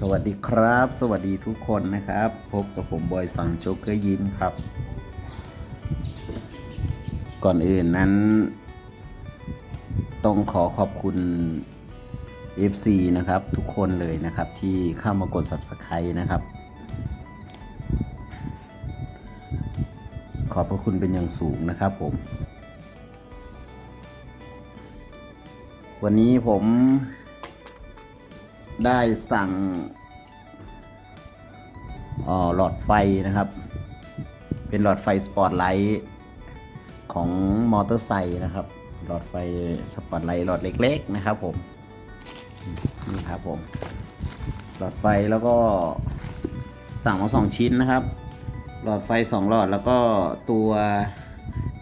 สวัสดีครับ สวัสดีทุกคนนะครับ พบกับผมบอยสังโจ๊กเกอร์ยิ้มครับ ก่อนอื่นนั้น ต้องขอขอบคุณ FC นะครับ ทุกคนเลยนะครับ ที่เข้ามากด Subscribe นะครับ ขอบพระคุณเป็นอย่างสูงนะครับผม วันนี้ผม ได้สั่งออหลอดไฟนะครับ เป็นหลอดไฟสปอตไลท์ของมอเตอร์ไซค์นะครับ หลอดไฟสปอตไลท์หลอดเล็ก ๆ นะครับผมนี่ครับผม หลอดไฟแล้วก็สั่งมาสองชิ้นนะครับ หลอดไฟสองหลอดแล้วก็ตัว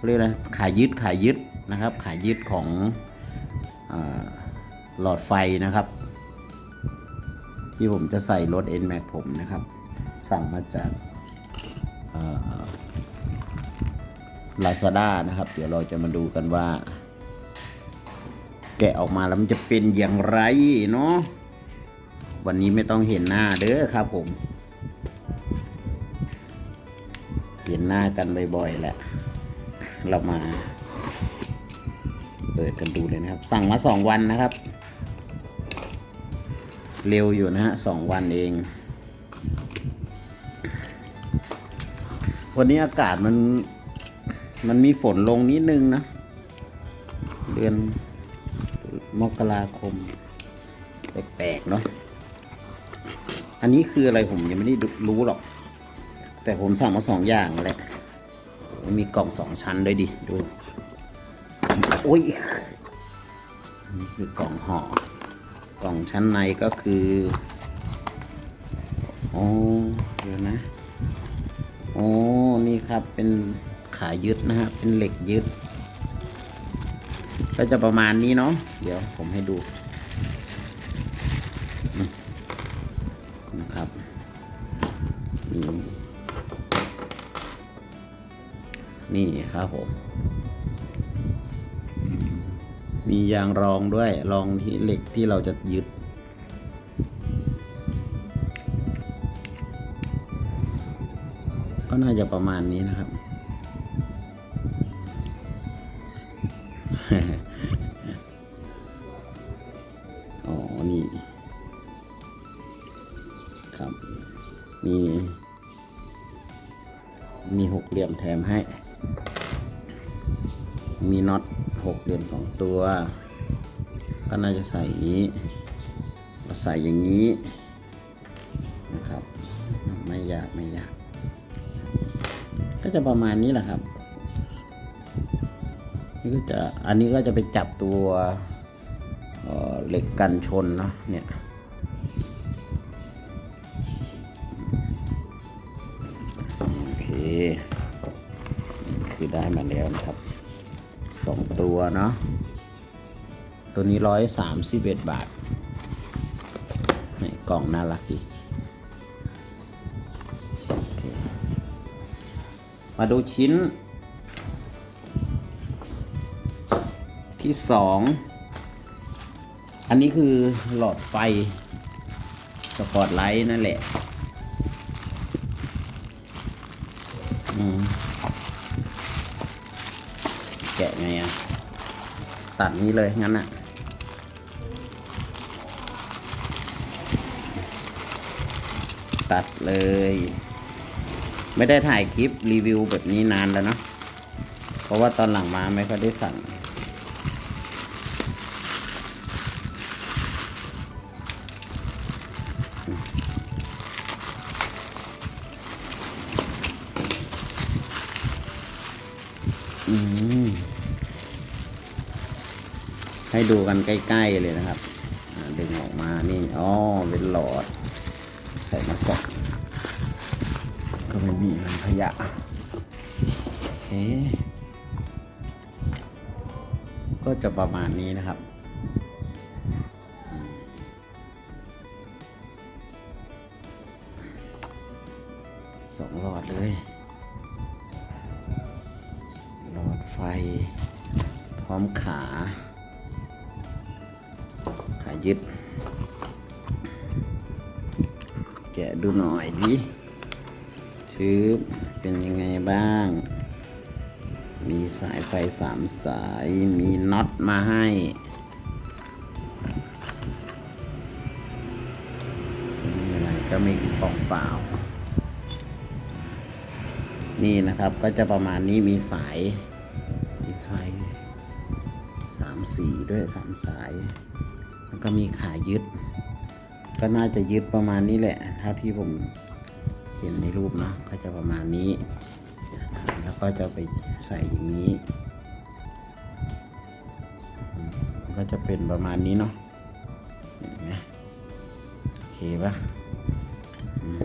เรียกอะไรขายึดขายึดนะครับ ขายึดของอหลอดไฟนะครับ ที่ผมจะใส่รถ N Max ผมนะครับ สั่งมาจากลาซาด้านะครับ เดี๋ยวเราจะมาดูกันว่า แกะออกมาแล้วมันจะเป็นอย่างไรเนาะวันนี้ไม่ต้องเห็นหน้าเด้อครับผม เห็นหน้ากันบ่อยๆแหละ เรามา เปิดกันดูเลยนะครับ สั่งมาสองวันนะครับ เร็วอยู่นะฮะสองวันเอง วันนี้อากาศมัน มันมีฝนลงนิดนึงนะ เดือนมกราคม แปลกๆเนาะ อันนี้คืออะไรผมยังไม่ได้รู้หรอก แต่ผมสั่งมาสองอย่างแหละมีกล่องสองชั้นด้วยดิ ดู โอ้ย นี่คือกล่องห่อ กล่องชั้นในก็คือโอ้เดี๋ยวนะโอ้นี่ครับเป็นขายึดนะฮะเป็นเหล็กยึด ก็จะประมาณนี้เนาะเดี๋ยวผมให้ดูนะครับนี่นี่ครับผม มียางรองด้วย รองที่เหล็กที่เราจะยึด ก็น่าจะประมาณนี้นะครับ อ๋อ นี่ ครับ มี มีหกเหลี่ยมแถมให้ มีน็อต หกเหลี่ยมสองตัว ก็น่าจะใส่อย่างนี้เราใส่อย่างนี้นะครับ ไม่ยากไม่ยาก ก็จะประมาณนี้แหละครับนี่ก็จะอันนี้ก็จะไปจับตัวเออเหล็กกันชนเนาะเนี่ยโอเคคือได้มาแล้วนะครับ สองตัวเนาะตัวนี้ร้อยสามสิบเอ็ดบาทนี่กล่องน่ารักดีมาดูชิ้น ที่สองอันนี้คือหลอดไฟสปอตไลท์นั่นแหละ อืม แกะไงอะตัดนี้เลยงั้นอะตัดเลย ไม่ได้ถ่ายคลิปรีวิวแบบนี้นานแล้วเนาะเพราะว่าตอนหลังมาไม่ค่อยได้สั่ง ให้ดูกันใกล้ ๆ เลยนะครับ ดึงออกมา นี่ อ๋อ เป็นหลอด ใส่มาสองก็ไม่มีมันขยะโอเคก็จะประมาณนี้นะครับสองหลอดเลย ไฟ พร้อมขา ขายึด แกะดูหน่อยดิชืบเป็นยังไงบ้าง มีสายไฟสามสาย มีน็อตมาให้มีอะไรก็มีกล่องเปล่า นี่นะครับก็จะประมาณนี้มีสาย สีด้วยสามสาย แล้วก็มีขายึด ก็น่าจะยึดประมาณนี้แหละเท่าที่ผมเห็นในรูปนะก็จะประมาณนี้ แล้วก็จะไปใส่อย่างนี้ ก็จะเป็นประมาณนี้เนาะเห็นไหมโอเคปะอืม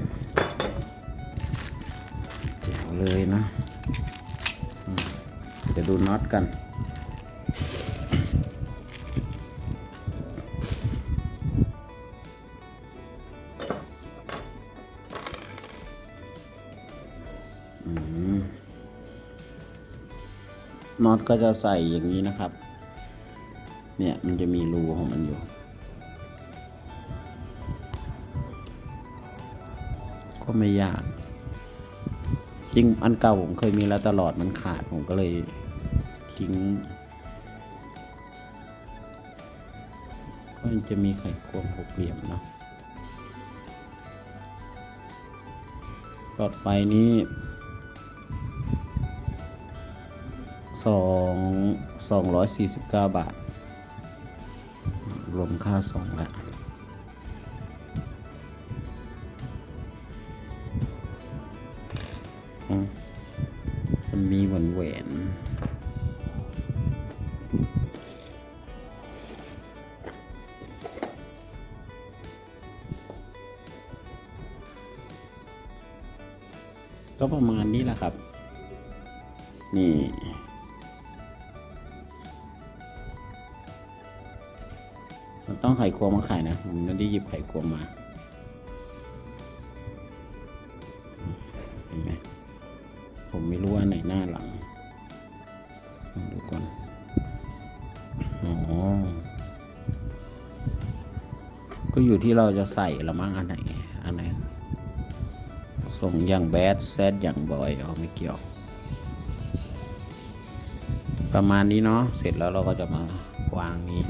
เจ๋วเลยเนาะจะดูน็อตกัน น็อตก็จะใส่อย่างนี้นะครับ เนี่ยมันจะมีรูของมันอยู่ ก็ไม่ยาก จริงอันเก่าผมเคยมีแล้วตลอดมันขาดผมก็เลยทิ้งก็มันจะมีไขควงหกเหลี่ยมเนาะหลอดไฟนี้ สองสองร้อยสี่สิบเก้าบาท รวมค่าส่งละมันมีเหมือนแหวนก็ประมาณนี้แหละครับ นี่ มันต้องไข่ควงมาขายนะผมไม่ได้หยิบไข่ควงมาเห็นไหมผมไม่รู้ว่าไหนหน้าหลังลองดูก่อนอ๋อก็อยู่ที่เราจะใส่ละมั้งอันไหนอันไหนส่งอย่างแบดแซดอย่างบอยเอาไม่เกี่ยว ประมาณนี้เนาะเสร็จแล้วเราก็จะมาวางนี้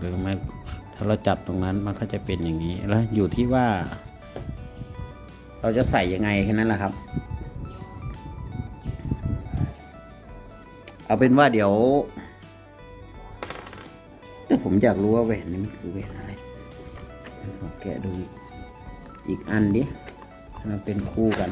หรือไม่ถ้าเราจับตรงนั้นมันก็จะเป็นอย่างนี้แล้วอยู่ที่ว่า เราจะใส่ยังไงแค่นั้นแหละครับ เอาเป็นว่าเดี๋ยวผมอยากรู้ว่าแหวนนี้มันคือแหวนอะไรขอแกะดูอีกอันดิมันเป็นคู่กัน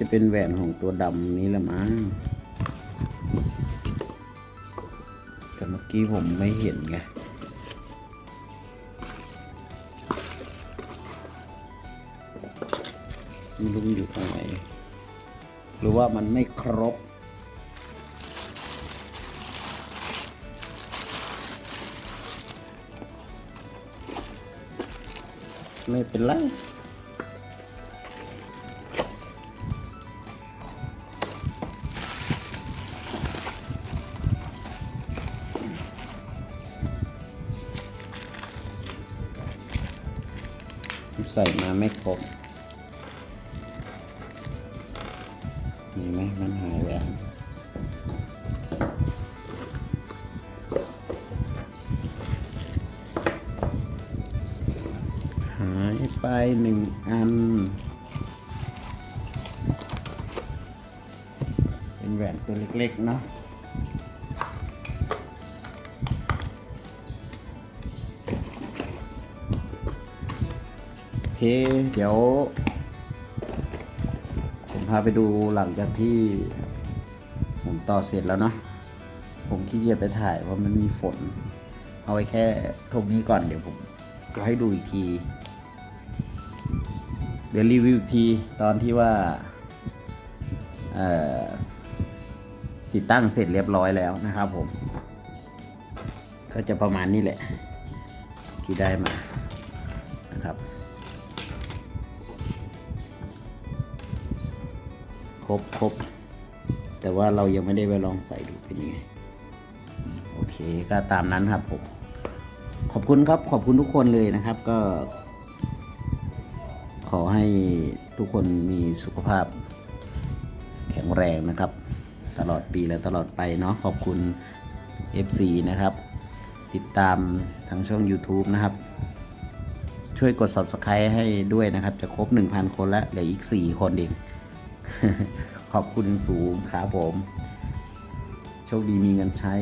จะเป็นแหวนของตัวดำนี้แหละมั้งแต่เมื่อกี้ผมไม่เห็นไงไม่รู้มอยู่ตรงไหนหรือว่ามันไม่ครบไม่เป็นไร ส่มาไม่ครบเห็นไหมมันหายแหวนหายไปหนึ่งอัน เป็นแหวนตัวเล็กๆเนาะ เคเดี๋ยว ผมพาไปดูหลังจากที่ ผมต่อเสร็จแล้วเนาะผมขี้เกียจไปถ่ายเพราะมันมีฝน เอาไว้แค่ทงนี้ก่อนเดี๋ยวผมจะให้ดูอีกที เดี๋ยวรีวิวอีกทีตอนที่ว่า ติดตั้งเสร็จเรียบร้อยแล้วนะครับผม ก็จะประมาณนี้แหละ ที่ได้มา ครบครบแต่ว่าเรายังไม่ได้ไปลองใส่ดูเป็นยังไงโอเคก็ตามนั้นครับผมขอบคุณครับขอบคุณทุกคนเลยนะครับก็ ขอให้ทุกคนมีสุขภาพ แข็งแรงนะครับ ตลอดปีและตลอดไปเนาะขอบคุณ FC นะครับ ติดตามทางช่อง YouTube นะครับ ช่วยกด Subscribe ให้ด้วยนะครับ จะครบ 1,000 คนแล้วเหลืออีก 4 คนเอง ขอบคุณสูงครับผม โชคดีมีเงินใช้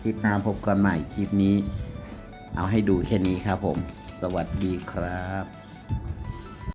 คลิปหน้าพบกันใหม่คลิปนี้ เอาให้ดูแค่นี้ครับผม สวัสดีครับ